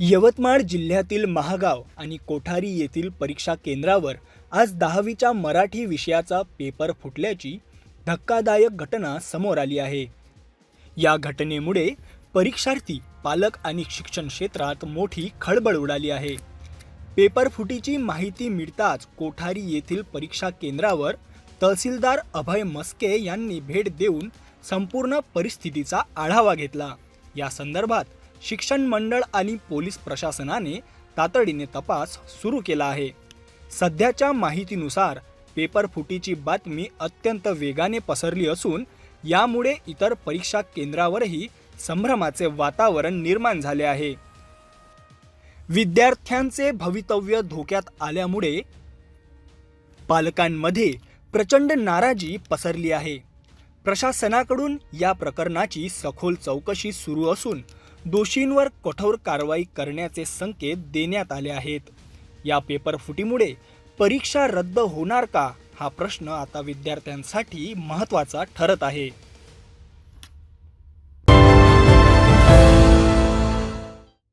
यवतमाळ जिल्ह्यातील महागाव आणि कोठारी येथील परीक्षा केंद्रावर आज दहावीच्या मराठी विषयाचा पेपर फुटल्याची धक्कादायक घटना समोर आली आहे. या घटनेमुळे परीक्षार्थी पालक आणि शिक्षण क्षेत्रात मोठी खळबळ उडाली आहे. पेपर फुटीची माहिती मिळताच कोठारी येथील परीक्षा केंद्रावर तहसीलदार अभय मस्के यांनी भेट देऊन संपूर्ण परिस्थितीचा आढावा घेतला. या संदर्भात शिक्षण मंडळ आणि पोलीस प्रशासनाने तातडीने तपास सुरू केला आहे. सध्याच्या माहितीनुसार पेपर फुटीची बातमी अत्यंत वेगाने पसरली असून यामुळे इतर परीक्षा केंद्रावरही संभ्रमाचे वातावरण निर्माण झाले आहे. विद्यार्थ्यांचे भवितव्य धोक्यात आल्यामुळे पालकांमध्ये प्रचंड नाराजी पसरली आहे. प्रशासनाकडून या प्रकरणाची सखोल चौकशी सुरू असून दोषींवर कठोर कारवाई करण्याचे संकेत देण्यात आले आहेत. या पेपर फुटीमुळे परीक्षा रद्द होणार का? हा प्रश्न आता विद्यार्थ्यांसाठी महत्त्वाचा ठरत आहे.